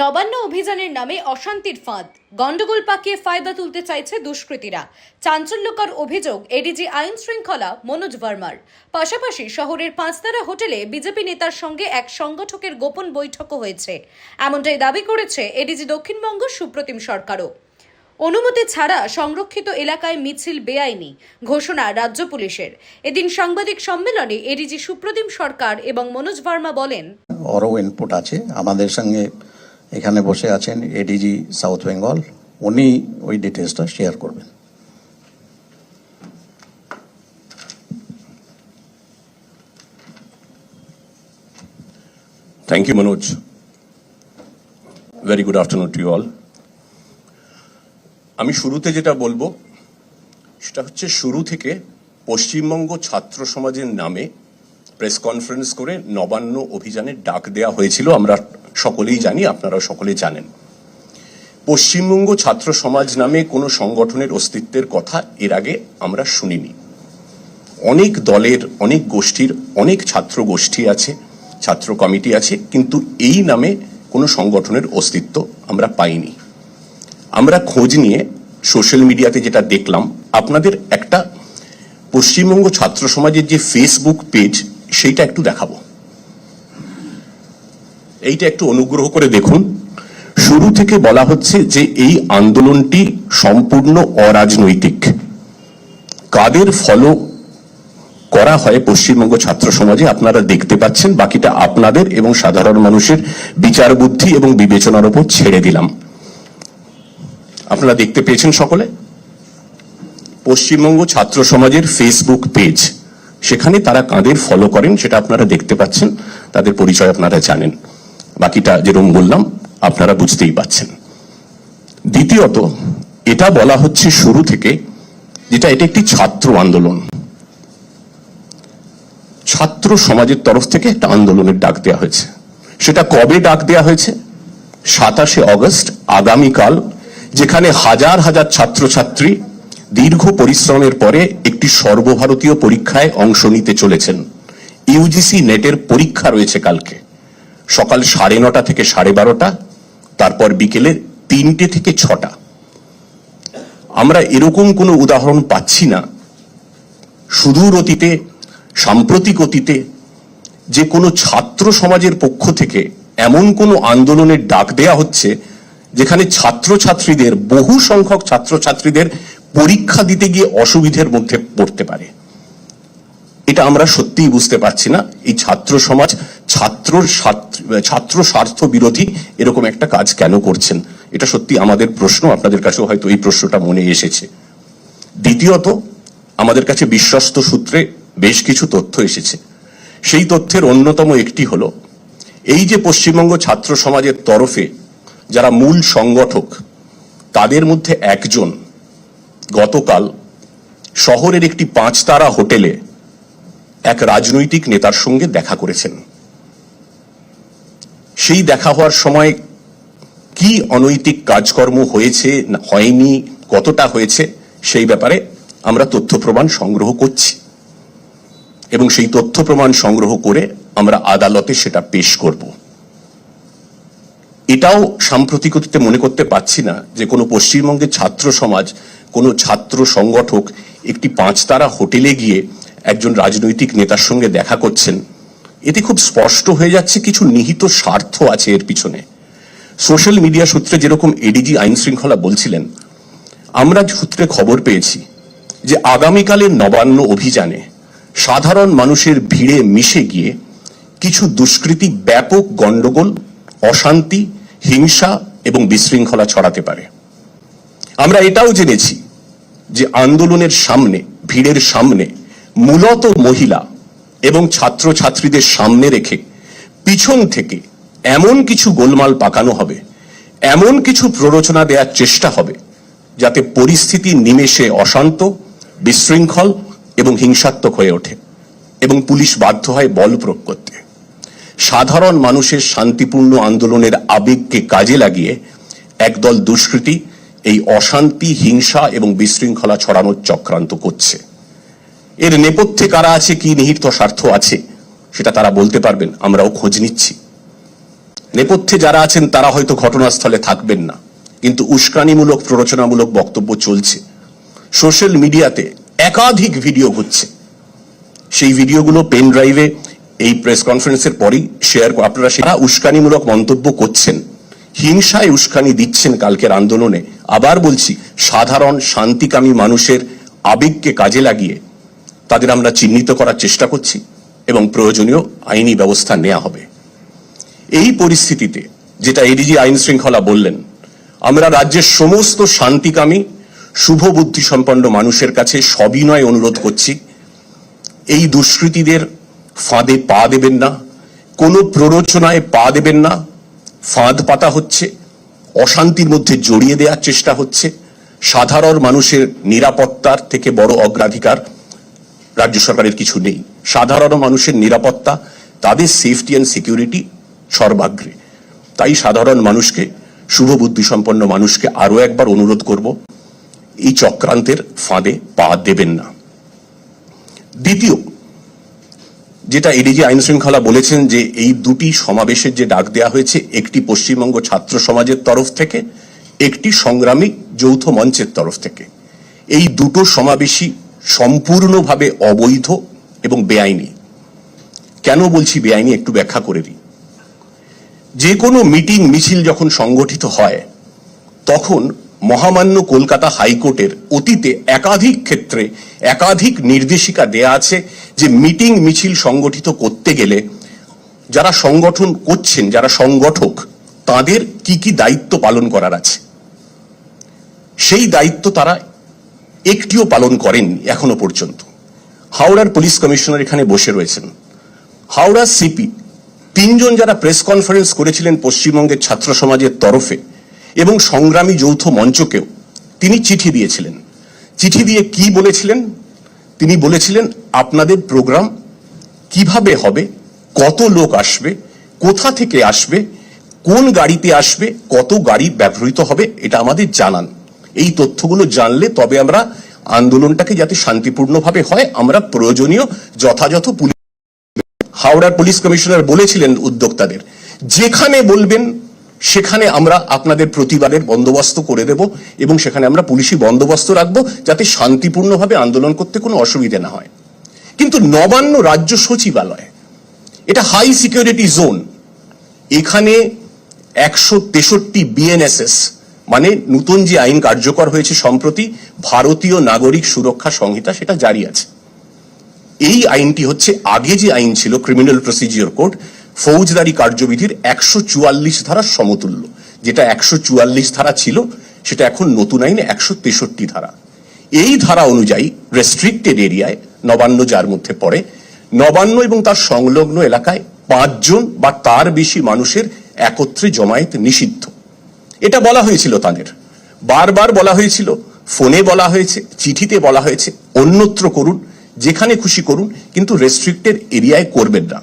নবান্ন অভিযানের নামে অশান্তির ফাঁদ। গন্ডগোল পাকিয়ে ফায়দা তুলতে চাইছে দুষ্কৃতীরা। চাঞ্চল্যকর অভিযোগ এডিজি আইন শৃঙ্খলা মনোজ ভার্মার। পাশাপাশি শহরের পাঁচতারা হোটেলে বিজেপি নেতার সঙ্গে এক সংগঠকের গোপন বৈঠকও হয়েছে। এমনটাই দাবি করেছে এডিজি দক্ষিণবঙ্গ সুপ্রতিম সরকারও। অনুমতি ছাড়া সংরক্ষিত এলাকায় মিছিল বেআইনি, ঘোষণা রাজ্য পুলিশের। এদিন সাংবাদিক সম্মেলনে এডিজি সুপ্রতিম সরকার এবং মনোজ ভার্মা বলেন ওরও ইনপুট আছে। আমাদের সঙ্গে এখানে বসে আছেন এডিজি সাউথ বেঙ্গল উনি ওই ডিটেলসটা শেয়ার করবেন you, Manoj. Very good afternoon to you all. আমি শুরুতে যেটা বলব সেটা হচ্ছে শুরু থেকে পশ্চিমবঙ্গ ছাত্র সমাজের নামে প্রেস কনফারেন্স করে নবান্ন অভিযানের ডাক দেওয়া হয়েছিল আমরা সকলেই জানি, আপনারা সকলে জানেন। পশ্চিমবঙ্গ ছাত্র সমাজ নামে কোনো সংগঠনের অস্তিত্বের কথা এর আগে আমরা শুনিনি। অনেক দলের, অনেক গোষ্ঠীর, অনেক ছাত্র গোষ্ঠী আছে, ছাত্র কমিটি আছে, কিন্তু এই নামে কোনো সংগঠনের অস্তিত্ব আমরা পাইনি। আমরা খোঁজ নিয়ে সোশ্যাল মিডিয়াতে যেটা দেখলাম, আপনাদের একটা পশ্চিমবঙ্গ ছাত্র সমাজের যে ফেসবুক পেজ, সেইটা একটু দেখাবো। এইটা একটু অনুগ্রহ করে দেখুন। শুরু থেকে বলা হচ্ছে যে এই আন্দোলনটি সম্পূর্ণ অরাজনৈতিক। কাদের ফলো করা হয় পশ্চিমবঙ্গ ছাত্র সমাজে, আপনারা দেখতে পাচ্ছেন, বাকিটা আপনাদের এবং সাধারণ মানুষের বিচার বুদ্ধি এবং বিবেচনার উপর ছেড়ে দিলাম। আপনারা দেখতে পেয়েছেন সকলে? পশ্চিমবঙ্গ ছাত্র সমাজের ফেসবুক পেজ সেখানে তারা কাদের ফলো করেন সেটা আপনারা দেখতে পাচ্ছেন। তাদের পরিচয় আপনারা জানেন। বাকিটা যেরকম বললাম, আপনারা বুঝতেই পাচ্ছেন দ্বিতীয়ত, এটা বলা হচ্ছে শুরু থেকে যেটা এটা একটি ছাত্র আন্দোলন। ছাত্র সমাজের তরফ থেকে একটা আন্দোলনের ডাক দেওয়া হয়েছে। সেটা কবে ডাক দেওয়া হয়েছে? সাতাশে অগস্ট, আগামীকাল, যেখানে হাজার হাজার ছাত্রছাত্রী দীর্ঘ পরিশ্রমের পরে একটি সর্বভারতীয় পরীক্ষায় অংশ নিতে চলেছেন। ইউজিসি নেটের পরীক্ষা রয়েছে কালকে। সকাল সাড়ে নটা থেকে সাড়ে বারোটা, তারপর বিকেলে তিনটে থেকে ছটা। আমরা এরকম কোনো উদাহরণ পাচ্ছি না। সুদূর অতীতে, সাম্প্রতিক অতীতে, যে কোনো ছাত্র সমাজের পক্ষ থেকে এমন কোনো আন্দোলনের ডাক দেয়া হচ্ছে, যেখানে ছাত্রছাত্রীদের, বহু সংখ্যক ছাত্রছাত্রীদের পরীক্ষা দিতে গিয়ে অসুবিধের মধ্যে পড়তে পারে। এটা আমরা সত্যিই বুঝতে পারছি না। এই ছাত্র সমাজ ছাত্র ছাত্র স্বার্থ বিরোধী এরকম একটা কাজ কেন করছেন? এটা সত্যি আমাদের প্রশ্ন, আপনাদের কাছেও হয়তো এই প্রশ্নটা মনে এসেছে। দ্বিতীয়ত, আমাদের কাছে বিশ্বস্ত সূত্রে বেশ কিছু তথ্য এসেছে। সেই তথ্যের অন্যতম একটি হলো, এই যে পশ্চিমবঙ্গ ছাত্র সমাজের তরফে যারা মূল সংগঠক, তাদের মধ্যে একজন গতকাল শহরের একটি পাঁচতারা হোটেলে এক রাজনৈতিক নেতার সঙ্গে দেখা করেছেন। সেই দেখা হওয়ার সময় কি অনৈতিক কাজকর্ম হয়েছে হয়নি, কতটা হয়েছে, সেই ব্যাপারে আমরা তথ্য প্রমাণ সংগ্রহ করছি। এবং সেই তথ্য প্রমাণ সংগ্রহ করে আমরা আদালতে সেটা পেশ করব। এটাও সাম্প্রতিকতে মনে করতে পারছি না যে কোনো পশ্চিমবঙ্গের ছাত্র সমাজ, কোনো ছাত্র সংগঠক একটি পাঁচতারা হোটেলে গিয়ে একজন রাজনৈতিক নেতার সঙ্গে দেখা করছেন। এতে খুব স্পষ্ট হয়ে যাচ্ছে কিছু নিহিত স্বার্থ আছে এর পিছনে। সোশ্যাল মিডিয়া সূত্রে যেরকম এডিজি আইন শৃঙ্খলা বলছিলেন, আমরা সূত্রে খবর পেয়েছি যে আগামীকালের নবান্ন অভিযানে সাধারণ মানুষের ভিড়ে মিশে গিয়ে কিছু দুষ্কৃতী ব্যাপক গণ্ডগোল, অশান্তি, হিংসা এবং বিশৃঙ্খলা ছড়াতে পারে। আমরা এটাও জেনেছি যে আন্দোলনের সামনে, ভিড়ের সামনে মূলত মহিলা এবং ছাত্রছাত্রীদের সামনে রেখে পিছন থেকে এমন কিছু গোলমাল পাকানো হবে, এমন কিছু প্ররোচনা দেওয়ার চেষ্টা হবে যাতে পরিস্থিতি নিমেষে অশান্ত, বিশৃঙ্খল এবং হিংসাত্মক হয়ে ওঠে এবং পুলিশ বাধ্য হয় বল প্রয়োগ করতে। সাধারণ মানুষের শান্তিপূর্ণ আন্দোলনের আবেগকে কাজে লাগিয়ে একদল দুষ্কৃতী এই অশান্তি, হিংসা এবং বিশৃঙ্খলা ছড়ানোর চক্রান্ত করছে। এর নেপথ্যে কারা আছে, কি নিহিত স্বার্থ আছে, সেটা তারা বলতে পারবেন, আমরাও খোঁজ নিচ্ছি। নেপথ্যে যারা আছেন, তারা হয়তো ঘটনাস্থলে থাকবেন না, কিন্তু উস্কানিমূলক, প্ররোচনামূলক বক্তব্য চলছে। সোশ্যাল মিডিয়াতে একাধিক ভিডিও ঘুরছে। সেই ভিডিওগুলো পেন ড্রাইভে, এই প্রেস কনফারেন্সের পরেই শেয়ার আপনারা সেটা উস্কানিমূলক মন্তব্য করছেন। হিংসায় উস্কানি দিচ্ছেন কালকের আন্দোলনে। আবার বলছি, সাধারণ, শান্তিকামী মানুষের আবেগকে কাজে লাগিয়ে তাদের আমরা চিহ্নিত করার চেষ্টা করছি এবং প্রয়োজনীয় আইনি ব্যবস্থা নেওয়া হবে। এই পরিস্থিতিতে, যেটা এডিজি আইন শৃঙ্খলা বললেন, আমরা রাজ্যের সমস্ত শান্তিকামী শুভ বুদ্ধি সম্পন্ন মানুষের কাছে সবিনয় অনুরোধ করছি, এই দুষ্কৃতীদের ফাঁদে পা দেবেন না, কোনো প্ররোচনায় পা দেবেন না, ফাঁদ পাতা হচ্ছে, অশান্তির মধ্যে জড়িয়ে দেওয়ার চেষ্টা হচ্ছে, সাধারণ মানুষের নিরাপত্তার থেকে বড় অগ্রাধিকার রাজ্য সরকারের কিছু নেই। সাধারণ মানুষের নিরাপত্তা, তাদের সেফটি অ্যান্ড সিকিউরিটি সর্বাগ্রে। তাই সাধারণ মানুষকে, শুভ বুদ্ধিসম্পন্ন মানুষকে আরও একবার অনুরোধ করব, এই চক্রান্তের ফাঁদে পা দেবেন না। দ্বিতীয়, যেটা এডিজি আইন শৃঙ্খলা বলেছেন যে এই দুটি সমাবেশের যে ডাক দেওয়া হয়েছে, একটি পশ্চিমবঙ্গ ছাত্র সমাজের তরফ থেকে, একটি সংগ্রামী যৌথ মঞ্চের তরফ থেকে। এই দুটো সমাবেশই সম্পূর্ণভাবে অবৈধ এবং বেআইনি। কেন বলছি বেআইনি একটু ব্যাখ্যা করে দিই। যে কোনো মিটিং মিছিল যখন সংগঠিত হয়, তখন মহামান্য কলকাতা হাইকোর্টের অতীতে একাধিক ক্ষেত্রে একাধিক নির্দেশিকা দেয়া আছে যে মিটিং মিছিল সংগঠিত করতে গেলে যারা সংগঠন করছেন, যারা সংগঠক, তাদের কি কি দায়িত্ব পালন করার আছে? সেই দায়িত্ব তারা একটিও পালন করেননি এখনও পর্যন্ত। হাওড়ার পুলিশ কমিশনার এখানে বসে রয়েছেন। হাওড়া সিপি তিনজন যারা প্রেস কনফারেন্স করেছিলেন পশ্চিমবঙ্গের ছাত্র সমাজের তরফে এবং সংগ্রামী যৌথ মঞ্চকেও, তিনি চিঠি দিয়েছিলেন। চিঠি দিয়ে কি বলেছিলেন? তিনি বলেছিলেন, আপনাদের প্রোগ্রাম কীভাবে হবে? কত লোক আসবে? কোথা থেকে আসবে? কোন গাড়িতে আসবে? কত গাড়ি ব্যবহৃত হবে? এটা আমাদের জানান। এই তথ্যগুলো জানলে তবে আমরা আন্দোলনটাকে যাতে শান্তিপূর্ণভাবে হয়, আমরা প্রয়োজনীয় যথাযথ পুলিশ হাওড়ার পুলিশ কমিশনার বলেছিলেন উদ্যোক্তাদের, যেখানে বলবেন সেখানে আমরা আপনাদের প্রতিবাদের বন্দোবস্ত করে দেব এবং সেখানে আমরা পুলিশি বন্দোবস্ত রাখব যাতে শান্তিপূর্ণভাবে আন্দোলন করতে কোনো অসুবিধে না হয়। কিন্তু নবান্ন রাজ্য সচিবালয়, এটা হাই সিকিউরিটি জোন, এখানে একশো তেষট্টি বিএনএসএস মানে নতুন যে আইন কার্যকর হয়েছে সম্প্রতি ভারতীয় নাগরিক সুরক্ষা সংহিতা সেটা জারি আছে। এই আইনটি হচ্ছে আগে যে আইন ছিল ক্রিমিনাল প্রসিজিওর কোড ফৌজদারি কার্যবিধির একশো চুয়াল্লিশ ধারার সমতুল্য। যেটা একশো চুয়াল্লিশ ধারা ছিল, সেটা এখন নতুন আইনে একশো তেষট্টি ধারা। এই ধারা অনুযায়ী রেস্ট্রিক্টেড এরিয়ায় নবান্ন যার মধ্যে পড়ে, নবান্ন এবং তার সংলগ্ন এলাকায় পাঁচজন বা তার বেশি মানুষের একত্রে জমায়েত নিষিদ্ধ। এটা বলা হয়েছিল তাদের। বারবার বলা হয়েছিল, ফোনে বলা হয়েছে, চিঠিতে বলা হয়েছে, অন্যত্র করুন, যেখানে খুশি করুন, কিন্তু রেস্ট্রিক্টেড এরিয়ায় করবেন না।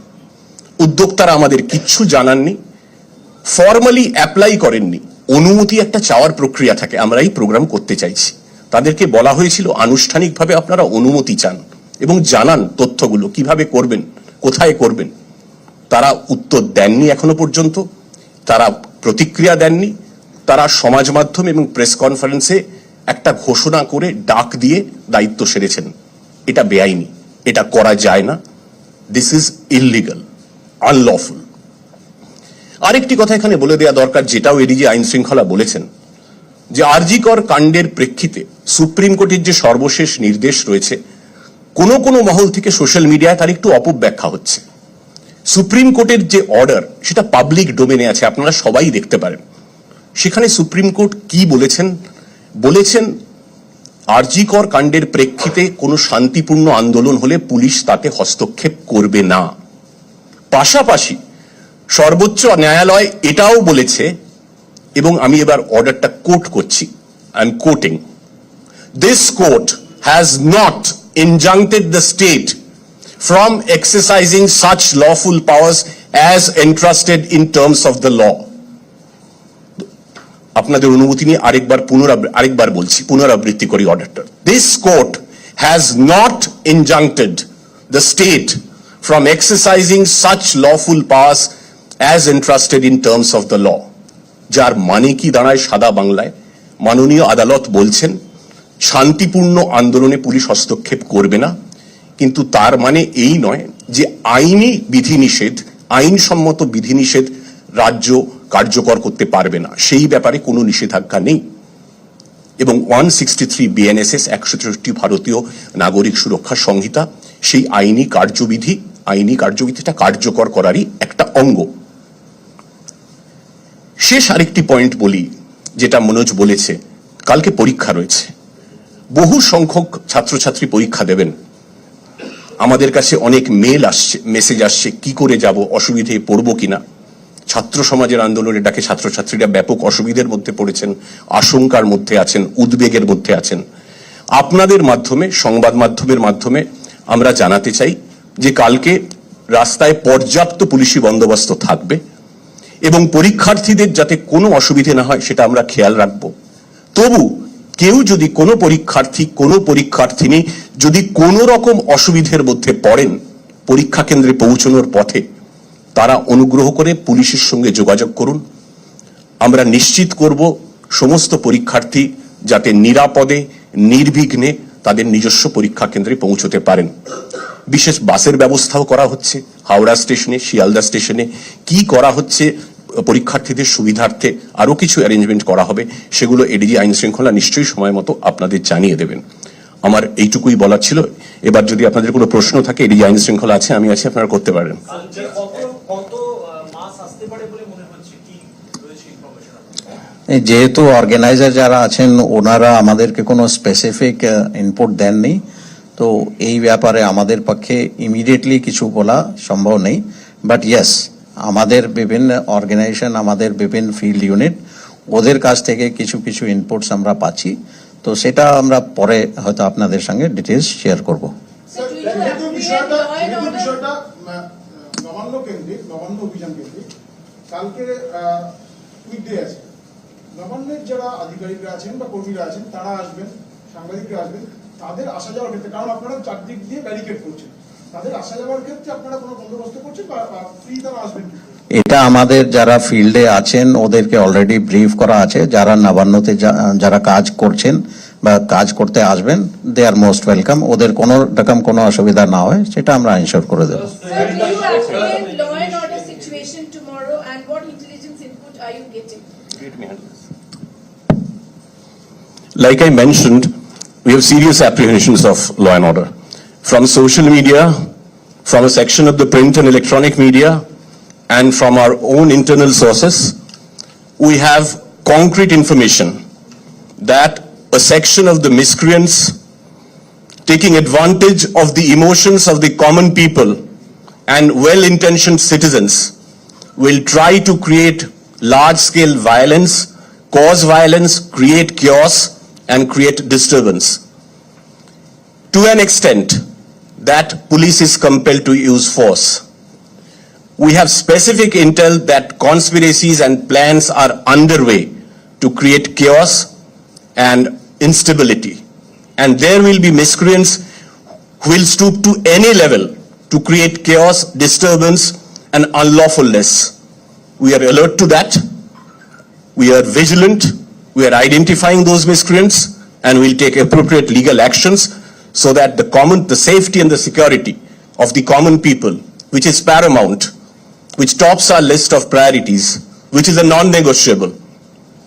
উদ্যোক্তারা আমাদের কিচ্ছু জানাননি ফর্মালি অ্যাপ্লাই করেননি। অনুমতি একটা চাওয়ার প্রক্রিয়া থাকে, আমরা এই প্রোগ্রাম করতে চাইছি। তাদেরকে বলা হয়েছিল, আনুষ্ঠানিকভাবে আপনারা অনুমতি চান এবং জানান তথ্যগুলো, কীভাবে করবেন, কোথায় করবেন। তারা উত্তর দেননি এখনও পর্যন্ত, তারা প্রতিক্রিয়া দেননি তারা সমাজ মাধ্যম এবং প্রেস কনফারেন্সে একটা ঘোষণা করে ডাক দিয়ে দায়িত্ব সেরেছেন। এটা বেআইনি। এটা করা যায় না। দিস ইজ ইললিগাল আনলফুল আরেকটি কথা এখানে বলে দেওয়া দরকার, যেটাও এডিজি আইন শৃঙ্খলা বলেছেন, যে আরজিকর কাণ্ডের প্রেক্ষিতে সুপ্রিম কোর্টের যে সর্বশেষ নির্দেশ রয়েছে, কোনো কোনো মহল থেকে সোশ্যাল মিডিয়ায় তার একটু অপব্যাখ্যা হচ্ছে। সুপ্রিম কোর্টের যে অর্ডার, সেটা পাবলিক ডোমেনে আছে, আপনারা সবাই দেখতে পারেন। সেখানে সুপ্রিম কোর্ট কি বলেছেন? বলেছেন আরজিকর কাণ্ডের প্রেক্ষিতে কোনো শান্তিপূর্ণ আন্দোলন হলে পুলিশ তাতে হস্তক্ষেপ করবে না। পাশাপাশি সর্বোচ্চ ন্যায়ালয় এটাও বলেছে, এবং আমি এবার অর্ডারটা কোট করছি I am quoting this court has not injuncted the state from exercising such lawful powers as entrusted in terms of the law. আপনাদের অনুমতি নিয়ে আরেকবার পুনরাবৃ, আরেকবার বলছি, পুনরাবৃত্তি করি অর্ডারটা। This court has not injuncted the state from exercising such lawful powers as entrusted in terms of the law যার মানে কি দাঁড়ায় সাদা বাংলায়? মাননীয় আদালত বলছেন, শান্তিপূর্ণ আন্দোলনে পুলিশ হস্তক্ষেপ করবে না। কিন্তু তার মানে এই নয় যে আইনি বিধিনিষেধ, আইনসম্মত বিধিনিষেধ রাজ্য কার্যকর করতে পারবে না। সেই ব্যাপারে কোনো নিষেধাজ্ঞা নেই। এবং ওয়ান সিক্সটি থ্রি বিএনএসএস, একশো তেষট্টি ভারতীয় নাগরিক সুরক্ষা সংহিতা, সেই আইনি কার্যবিধি, আইনি কার্যবিধিটা কার্যকর করারই একটা অঙ্গ। শেষ আরেকটি পয়েন্ট বলি, যেটা মনোজ বলেছে, কালকে পরীক্ষা রয়েছে। বহু সংখ্যক ছাত্রছাত্রী পরীক্ষা দেবেন। আমাদের কাছে অনেক মেল আসছে, মেসেজ আসছে, কি করে যাব, অসুবিধে পড়ব কিনা। ছাত্র সমাজের আন্দোলনের ডাকে ছাত্রছাত্রীরা ব্যাপক অসুবিধার মধ্যে পড়েছেন, আশঙ্কার মধ্যে আছেন, উদ্বেগের মধ্যে আছেন। আপনাদের মাধ্যমে, সংবাদ মাধ্যমের মাধ্যমে আমরা জানাতে চাই যে কালকে রাস্তায় পর্যাপ্ত পুলিশি বন্দোবস্ত থাকবে এবং পরীক্ষার্থীদের যাতে কোনো অসুবিধে না হয় সেটা আমরা খেয়াল রাখব। তবু কেউ যদি কোনো পরীক্ষার্থী, কোনো পরীক্ষার্থিনী যদি কোনো রকম অসুবিধের মধ্যে পড়েন পরীক্ষা কেন্দ্রে পৌঁছানোর পথে তারা অনুগ্রহ করে পুলিশের সঙ্গে যোগাযোগ করুন। আমরা নিশ্চিত করব সমস্ত পরীক্ষার্থী যাতে নিরাপদে, নির্বিঘ্নে তাদের নিজস্ব পরীক্ষা কেন্দ্রে পৌঁছতে পারেন। বিশেষ বাসের ব্যবস্থাও করা হচ্ছে, হাওড়া স্টেশনে, শিয়ালদা স্টেশনে। কি করা হচ্ছে, পরীক্ষার্থীদের সুবিধার্থে আরও কিছু অ্যারেঞ্জমেন্ট করা হবে, সেগুলো এডিজি আইন শৃঙ্খলা নিশ্চয়ই সময় মতো আপনাদের জানিয়ে দেবেন। আমার এইটুকুই বলার ছিল। এবার যদি আপনাদের কোনো প্রশ্ন থাকে, এডিজি আইন শৃঙ্খলা আছে, আমি আছি, আপনারা করতে পারেন যে কত কত আহ, মাস আসতে পারে বলে মনে হচ্ছে কি রয়েছে ইনফরমেশন এই যেহেতু অর্গানাইজার যারা আছেন ওনারা আমাদেরকে কোনো স্পেসিফিক ইনপুট দেননি। তো এই ব্যাপারে আমাদের পক্ষে ইমিডিয়েটলি কিছু বলা সম্ভব নেই। বাট ইয়েস আমাদের বিভিন্ন অর্গানাইজেশন আমাদের বিভিন্ন ফিল্ড ইউনিট ওদের কাছ থেকে কিছু কিছু ইনপুটস আমরা পাচ্ছি। তো সেটা আমরা পরে হয়তো আপনাদের সঙ্গে ডিটেলস শেয়ার করব। কালকে নবান্নের যারা আধিকারিকরা আছেন বা কর্মীরা আছেন তারা আসবেন সাংবাদিকরা আসবেন তাদের আসা যাওয়ার ক্ষেত্রে কারণ আপনারা চারদিক দিয়ে ব্যারিকেড করছেন। তাদের আসা যাওয়ার ক্ষেত্রে আপনারা কোনো বন্দোবস্ত করছেন বা ফ্রি তারা আসবেন এটা আমাদের যারা ফিল্ডে আছেন ওদেরকে অলরেডি ব্রিফ করা আছে। যারা নবান্নতে যা- যারা কাজ করছেন বা কাজ করতে আসবেন দে আর মোস্ট ওয়েলকাম ওদের কোনো রকম কোনো অসুবিধা না হয় সেটা আমরা ইনশোর করে দেবো। Like I mentioned, we have serious apprehensions of law and order. From social media, from a section of the print and electronic media, and from our own internal sources, we have concrete information that a section of the miscreants taking advantage of the emotions of the common people and well-intentioned citizens will try to create large-scale violence, cause violence, create chaos, and create disturbance. To an extent that police is compelled to use force. We have specific intel that conspiracies and plans are underway to create chaos and instability. And there will be miscreants who will stoop to any level to create chaos, disturbance, and unlawfulness. We are alert to that. We are vigilant. We are identifying those miscreants and we'll take appropriate legal actions so that the common, the safety and the security of the common people, which is paramount, which tops our list of priorities, which is a non-negotiable,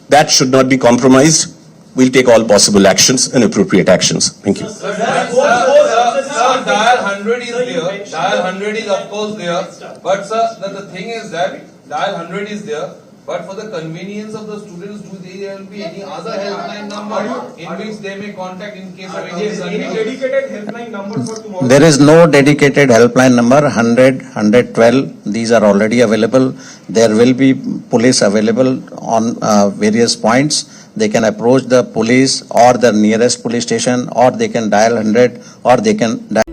that should not be compromised. We'll take all possible actions and appropriate actions. Thank you. Sir, Sir, both- sir, both- sir, dial hundred is there, dial hundred is of course there, but sir, the, the thing is that dial hundred is there, but for the convenience of the students, do there will be any other helpline number in which they may contact in case of any Yes, any confusion? dedicated helpline number for tomorrow? There is no dedicated helpline number, 100, 112, these are already available. There will be police available on uh, various points. They can approach the police or the nearest police station, or they can dial 100, or they can dial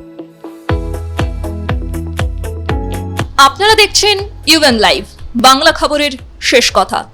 আপনারা দেখছেন UN live Bangla খবরের শেষ কথা।